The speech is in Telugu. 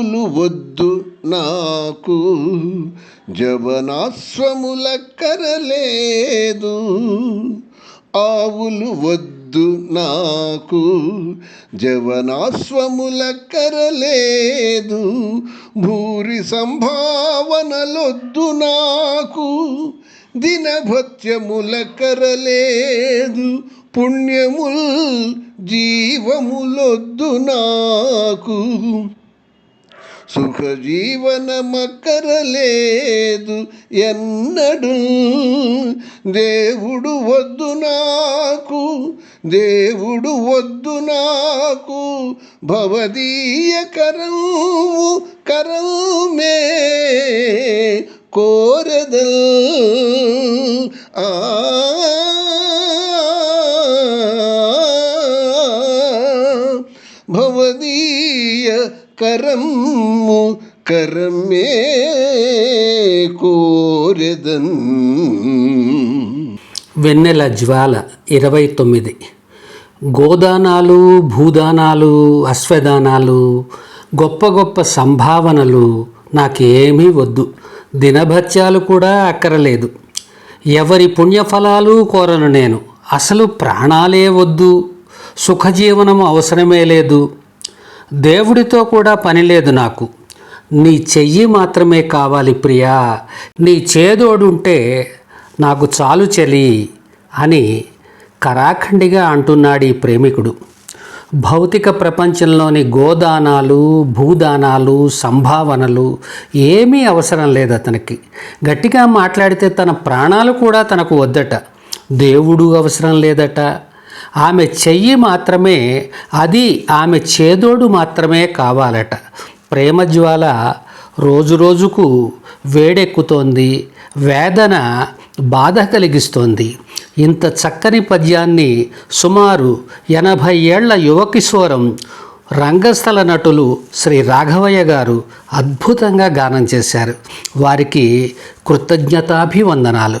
ఆవులు వద్దు నాకు. జవనాశ్వముల కరలేదు. ఆవులు వద్దు నాకు. జవనాశ్వముల కరలేదు. భూరి సంభావనలొద్దు నాకు. దినభత్యముల కరలేదు. పుణ్యముల్ జీవములొద్దు నాకు. సుఖజీవనమక్కరలేదు ఎన్నడు. దేవుడు వద్దు నాకు దేవుడు వద్దు నాకు. భవదీయ కరము కరమే కోరదల్. ఆ భవదీయ కరము కరమే కోరెదన్. వెన్నెల జ్వాల ఇరవై తొమ్మిది. గోదానాలు భూదానాలు అశ్వదానాలు గొప్ప గొప్ప సంభావనలు నాకేమీ వద్దు. దినభత్యాలు కూడా అక్కరలేదు. ఎవరి పుణ్యఫలాలు కోరను నేను. అసలు ప్రాణాలే వద్దు. సుఖజీవనం అవసరమే లేదు. దేవుడితో కూడా పని లేదు నాకు. నీ చెయ్యి మాత్రమే కావాలి ప్రియా. నీ చేదోడుంటే నాకు చాలు చెలి అని కరాఖండిగా అంటున్నాడు ఈ ప్రేమికుడు. భౌతిక ప్రపంచంలోని గోదానాలు భూదానాలు సంభావనలు ఏమీ అవసరం లేదు అతనికి. గట్టిగా మాట్లాడితే తన ప్రాణాలు కూడా తనకు వద్దట. దేవుడు అవసరం లేదట. ఆమె చెయ్యి మాత్రమే అది ఆమె చేదోడు మాత్రమే కావాలట. ప్రేమజ్వాల రోజు రోజుకు వేడెక్కుతోంది వేదన బాధ కలిగిస్తోంది. ఇంత చక్కని పద్యాన్ని సుమారు ఎనభై ఏళ్ళ యువకిశోరం రంగస్థల నటులు శ్రీ రాఘవయ్య గారు అద్భుతంగా గానం చేశారు. వారికి కృతజ్ఞతాభివందనాలు.